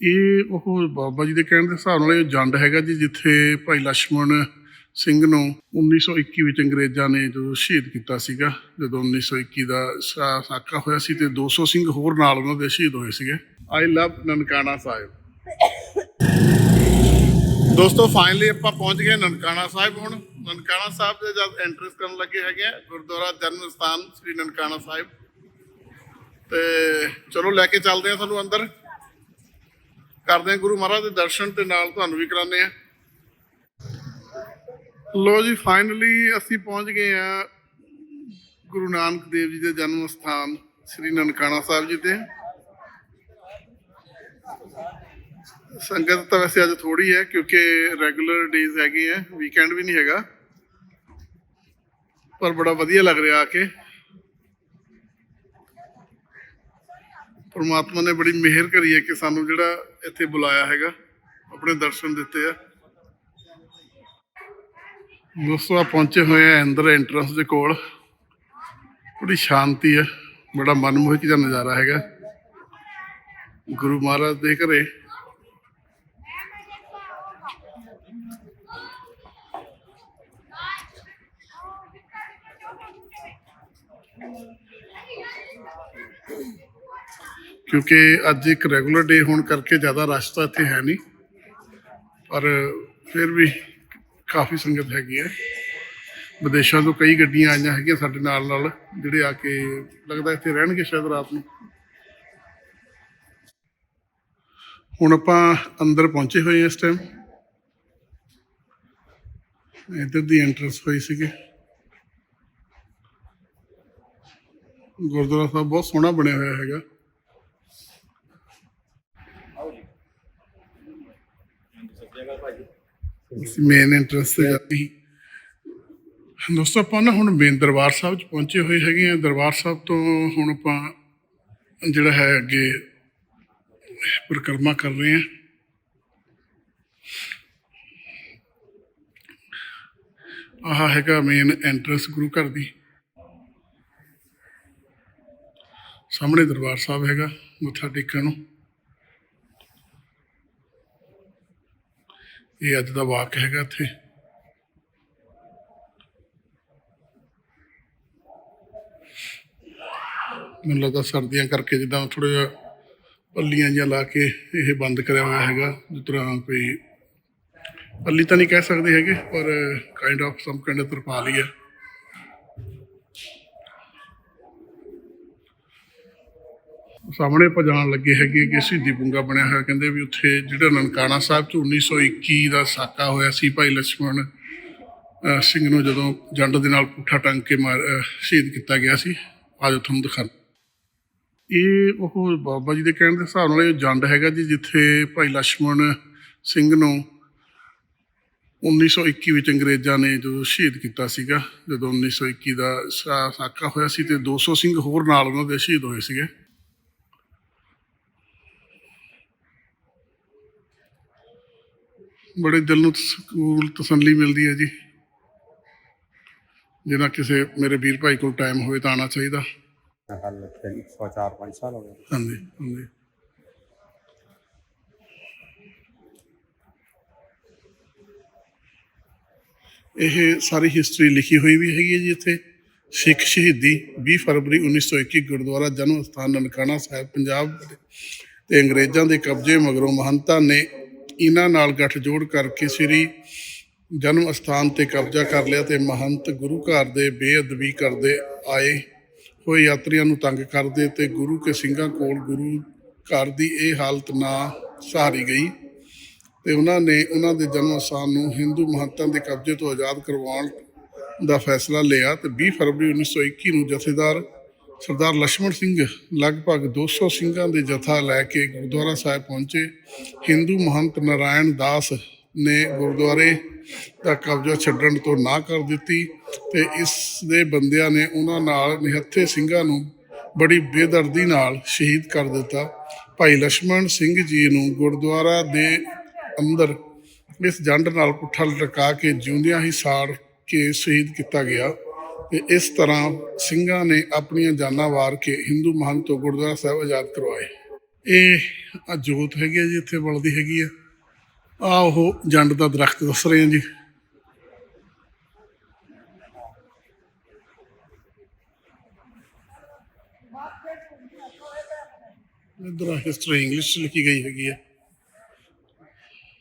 ਇਹ ਉਹ ਬਾਬਾ ਜੀ ਦੇ ਕਹਿਣ ਦੇ ਹਿਸਾਬ ਨਾਲ ਇਹ ਜੰਡ ਹੈਗਾ ਜੀ, ਜਿੱਥੇ ਭਾਈ ਲక్ష్మణ ਸਿੰਘ ਨੂੰ 1921 ਵਿੱਚ ਅੰਗਰੇਜ਼ਾਂ ਨੇ ਜੋ ਸ਼ਹੀਦ ਕੀਤਾ ਸੀਗਾ, ਜਦੋਂ 1921 ਦਾ ਸਾਕਾ ਹੋਇਆ ਸੀ ਤੇ 200 ਸਿੰਘ ਹੋਰ ਨਾਲ ਉਹਨਾਂ ਦੇ ਸ਼ਹੀਦ ਹੋਏ ਸੀਗੇ। I love Nankana Sahib. ਦੋਸਤੋ ਫਾਈਨਲੀ ਆਪਾਂ ਪਹੁੰਚ ਗਏ ਨਨਕਾਣਾ ਸਾਹਿਬ ਹੁਣ। ਨਨਕਾਣਾ ਸਾਹਿਬ ਦੇ ਜਦ ਐਂਟਰੈਂਸ ਕਰਨ ਲੱਗੇ ਹੈਗੇ ਆ, ਗੁਰਦੁਆਰਾ ਜਨਮ ਸਥਾਨ ਸ੍ਰੀ ਨਨਕਾਣਾ ਸਾਹਿਬ। ਤੇ ਚਲੋ, ਲੈ ਕੇ ਚੱਲਦੇ ਆ ਤੁਹਾਨੂੰ ਅੰਦਰ। ਕਰਦੇ ਆ ਗੁਰੂ ਮਹਾਰਾਜ ਦੇ ਦਰਸ਼ਨ ਤੇ ਨਾਲ ਤੁਹਾਨੂੰ ਵੀ ਕਰਾਉਂਦੇ ਆ ਲੋ ਜੀ ਫਾਈਨਲੀ ਅਸੀਂ ਪਹੁੰਚ ਗਏ ਆ ਗੁਰੂ ਨਾਨਕ ਦੇਵ ਜੀ ਦੇ ਜਨਮ ਸਥਾਨ, ਸ੍ਰੀ ਨਨਕਾਣਾ ਸਾਹਿਬ ਜੀ ਤੇ। ਸੰਗਤ ਤਾਂ ਵੈਸੇ ਅੱਜ ਥੋੜੀ ਹੈ, ਕਿਉਂਕਿ ਰੈਗੂਲਰ ਡੇਜ਼ ਹੈਗੇ ਆ ਵੀਕਐਂਡ ਵੀ ਨਹੀਂ ਹੈਗਾ। ਪਰ ਬੜਾ ਵਧੀਆ ਲੱਗ ਰਿਹਾ ਆ ਕੇ। ਪਰਮਾਤਮਾ ਨੇ ਬੜੀ ਮਿਹਰ ਕਰੀ ਹੈ ਕਿ ਸਾਨੂੰ ਜਿਹੜਾ ਇੱਥੇ ਬੁਲਾਇਆ ਹੈਗਾ, ਆਪਣੇ ਦਰਸ਼ਨ ਦਿੱਤੇ ਆ। ਦੋਸਤੋ ਆ ਪਹੁੰਚੇ ਹੋਏ ਆ ਅੰਦਰ ਐਂਟਰੈਂਸ ਦੇ ਕੋਲ। ਬੜੀ ਸ਼ਾਂਤੀ ਹੈ, ਬੜਾ ਮਨਮੋਹਕ ਜਿਹਾ ਨਜ਼ਾਰਾ ਹੈਗਾ। ਗੁਰੂ ਮਹਾਰਾਜ ਦੇ ਘਰੇ। ਕਿਉਂਕਿ ਅੱਜ ਇੱਕ ਰੈਗੂਲਰ ਡੇ ਹੋਣ ਕਰਕੇ ਜ਼ਿਆਦਾ ਰਸ਼ ਤਾਂ ਇੱਥੇ ਹੈ ਨਹੀਂ। ਪਰ ਫਿਰ ਵੀ ਕਾਫੀ ਸੰਗਤ ਹੈਗੀ ਹੈ। ਵਿਦੇਸ਼ਾਂ ਤੋਂ ਕਈ ਗੱਡੀਆਂ ਆਈਆਂ ਹੈਗੀਆਂ ਸਾਡੇ ਨਾਲ ਨਾਲ, ਜਿਹੜੇ ਆ ਕੇ ਲੱਗਦਾ ਇੱਥੇ ਰਹਿਣਗੇ ਸ਼ਾਇਦ ਰਾਤ ਨੂੰ। ਹੁਣ ਆਪਾਂ ਅੰਦਰ ਪਹੁੰਚੇ ਹੋਏ ਹਾਂ ਇਸ ਟਾਈਮ ਇੱਧਰ ਦੀ ਐਂਟਰਸ ਹੋਈ ਸੀਗੀ। ਗੁਰਦੁਆਰਾ ਸਾਹਿਬ ਬਹੁਤ ਸੋਹਣਾ ਬਣਿਆ ਹੋਇਆ ਹੈਗਾ। ਮੇਨ ਇੰਟਰਸਟ ਤੇ ਜਾਂਦੀ ਦੋਸਤੋ, ਆਪਾਂ ਨਾ ਹੁਣ ਮੇਨ ਦਰਬਾਰ ਸਾਹਿਬ ਚ ਪਹੁੰਚੇ ਹੋਏ ਹੈਗੇ ਆ। ਦਰਬਾਰ ਸਾਹਿਬ ਤੋਂ ਹੁਣ ਆਪਾਂ ਜਿਹੜਾ ਹੈ ਅੱਗੇ ਪਰਿਕਰਮਾ ਕਰ ਰਹੇ ਆ। ਆਹ ਹੈਗਾ ਮੇਨ ਐਂਟਰੈਂਸ ਗੁਰੂ ਘਰ ਦੀ। ਸਾਹਮਣੇ ਦਰਬਾਰ ਸਾਹਿਬ ਹੈਗਾ, ਮੱਥਾ ਟੇਕਣ ਨੂੰ। ਇਹ ਅੱਜ ਦਾ ਵਾਕ ਹੈਗਾ ਇੱਥੇ। ਮੈਨੂੰ ਲੱਗਦਾ ਸਰਦੀਆਂ ਕਰਕੇ ਜਿੱਦਾਂ ਥੋੜਾ ਜਿਹਾ ਪੱਲੀਆਂ ਜਿਹਾ ਲਾ ਕੇ ਇਹ ਬੰਦ ਕਰਿਆ ਹੋਇਆ ਹੈਗਾ, ਜਿਸ ਤਰ੍ਹਾਂ ਕੋਈ ਪੱਲੀ ਤਾਂ ਨਹੀਂ ਕਹਿ ਸਕਦੇ ਹੈਗੇ, ਪਰ kind of some kind of ਤਰਪਾਲ ਹੀ। ਸਾਹਮਣੇ ਪਜਾਣ ਲੱਗੇ ਹੈਗੇ ਕਿ ਸਿੱਧੀ ਪੁੰਗਾ ਬਣਿਆ ਹੋਇਆ। ਕਹਿੰਦੇ ਵੀ ਉੱਥੇ ਜਿਹੜਾ ਨਨਕਾਣਾ ਸਾਹਿਬ ਚ 1921 ਦਾ ਸਾਕਾ ਹੋਇਆ ਸੀ ਭਾਈ ਲక్ష్మణ ਸਿੰਘ ਨੂੰ ਜਦੋਂ ਜੰਡ ਦੇ ਨਾਲ ਪੁੱਠਾ ਟੰਗ ਕੇ ਮਾਰ ਸ਼ਹੀਦ ਕੀਤਾ ਗਿਆ ਸੀ। ਅੱਜ ਤੁਹਾਨੂੰ ਦਿਖਾ ਇਹ ਉਹ ਬਾਬਾ ਜੀ ਦੇ ਕਹਿਣ ਦੇ ਹਿਸਾਬ ਨਾਲ ਇਹ ਜੰਡ ਹੈਗਾ ਜੀ, ਜਿੱਥੇ ਭਾਈ ਲక్ష్మణ ਸਿੰਘ ਨੂੰ 1921 ਵਿੱਚ ਅੰਗਰੇਜ਼ਾਂ ਨੇ ਜੋ ਸ਼ਹੀਦ ਕੀਤਾ ਸੀਗਾ, ਜਦੋਂ 1921 ਦਾ ਸਾਕਾ ਹੋਇਆ ਸੀ ਤੇ 200 ਸਿੰਘ ਹੋਰ ਨਾਲ ਉਹਨਾਂ ਦੇ ਸ਼ਹੀਦ ਹੋਏ ਸੀਗੇ। ਬੜੇ ਦਿਲ ਨੂੰ ਸਕੂਨ ਤਸੱਲੀ ਮਿਲਦੀ ਹੈ ਜੀ। ਜਿਹਨਾਂ ਕਿਸੇ ਮੇਰੇ ਵੀਰ ਭਾਈ ਕੋਲ ਟਾਈਮ ਹੋਵੇ ਤਾਂ ਆਉਣਾ ਚਾਹੀਦਾ। ਹਲ ਤਿੰਨ ਸੌ ਚਾਰ ਪੰਜ ਸਾਲ ਹੋ ਗਏ। ਹਾਂਜੀ ਹਾਂਜੀ। ਇਹ ਸਾਰੀ ਹਿਸਟਰੀ ਲਿਖੀ ਹੋਈ ਵੀ ਹੈਗੀ ਹੈ ਜੀ ਇੱਥੇ। ਸਿੱਖ ਸ਼ਹੀਦੀ 20 ਫਰਵਰੀ 1921 ਗੁਰਦੁਆਰਾ ਜਨਮ ਸਥਾਨ ਨਨਕਾਣਾ ਸਾਹਿਬ ਪੰਜਾਬ ਤੇ ਅੰਗਰੇਜ਼ਾਂ ਦੇ ਕਬਜ਼ੇ ਮਗਰੋਂ ਮਹੰਤਾਂ ਨੇ ਇਹਨਾਂ ਨਾਲ ਗੱਠਜੋੜ ਕਰਕੇ ਸ੍ਰੀ ਜਨਮ ਅਸਥਾਨ ਤੇ ਕਬਜ਼ਾ ਕਰ ਲਿਆ ਤੇ ਮਹੰਤ ਗੁਰੂ ਘਰ ਦੇ ਬੇਅਦਬੀ ਕਰਦੇ ਆਏ ਹੋਏ ਯਾਤਰੀਆਂ ਨੂੰ ਤੰਗ ਕਰਦੇ ਤੇ ਗੁਰੂ ਕੇ ਸਿੰਘਾਂ ਕੋਲ ਗੁਰੂ ਘਰ ਦੀ ਇਹ ਹਾਲਤ ਨਾ ਸਹਾਰੀ ਗਈ ਤੇ ਉਹਨਾਂ ਨੇ ਉਹਨਾਂ ਦੇ ਜਨਮ ਅਸਥਾਨ ਨੂੰ ਹਿੰਦੂ ਮਹੰਤਾਂ ਦੇ ਕਬਜ਼ੇ ਤੋਂ ਆਜ਼ਾਦ ਕਰਵਾਉਣ ਦਾ ਫੈਸਲਾ ਲਿਆ ਤੇ 20 ਫਰਵਰੀ 1921 ਨੂੰ ਜਥੇਦਾਰ ਸਰਦਾਰ ਲక్ష్మణ ਸਿੰਘ ਲਗਭਗ 200 ਸਿੰਘਾਂ ਦੇ ਜਥਾ ਲੈ ਕੇ ਗੁਰਦੁਆਰਾ ਸਾਹਿਬ ਪਹੁੰਚੇ। ਹਿੰਦੂ ਮਹੰਤ ਨਾਰਾਇਣ ਦਾਸ ਨੇ ਗੁਰਦੁਆਰੇ ਦਾ ਕਬਜ਼ਾ ਛੱਡਣ ਤੋਂ ਨਾ ਕਰ ਦਿੱਤੀ ਤੇ ਇਸ ਦੇ ਬੰਦਿਆਂ ਨੇ ਉਹਨਾਂ ਨਾਲ ਨਿਹੱਥੇ ਸਿੰਘਾਂ ਨੂੰ ਬੜੀ ਬੇਦਰਦੀ ਨਾਲ ਸ਼ਹੀਦ ਕਰ ਦਿੱਤਾ। ਭਾਈ ਲక్ష్మణ ਸਿੰਘ ਜੀ ਨੂੰ ਗੁਰਦੁਆਰਾ ਦੇ ਅੰਦਰ ਇਸ ਜੰਡ ਨਾਲ ਪੁੱਠਾ ਲਟਕਾ ਕੇ ਜਿਉਂਦਿਆਂ ਹੀ ਸਾੜ ਕੇ ਸ਼ਹੀਦ ਕੀਤਾ ਗਿਆ। ਤੇ ਇਸ ਤਰ੍ਹਾਂ ਸਿੰਘਾਂ ਨੇ ਆਪਣੀਆਂ ਜਾਨਾਂ ਵਾਰ ਕੇ ਹਿੰਦੂ ਮਹੰਤ ਤੋਂ ਗੁਰਦੁਆਰਾ ਸਾਹਿਬ ਆਜ਼ਾਦ ਕਰਵਾਏ। ਇਹ ਆ ਜੋਤ ਹੈਗੀ ਆ ਜੀ, ਇੱਥੇ ਬਲਦੀ ਹੈਗੀ ਆ। ਆ ਉਹ ਜੰਡ ਦਾ ਦਰਖਤ ਦੱਸ ਰਹੇ ਆ ਜੀ। ਇਧਰ ਹਿਸਟਰੀ ਇੰਗਲਿਸ਼ ਚ ਲਿਖੀ ਗਈ ਹੈਗੀ ਹੈ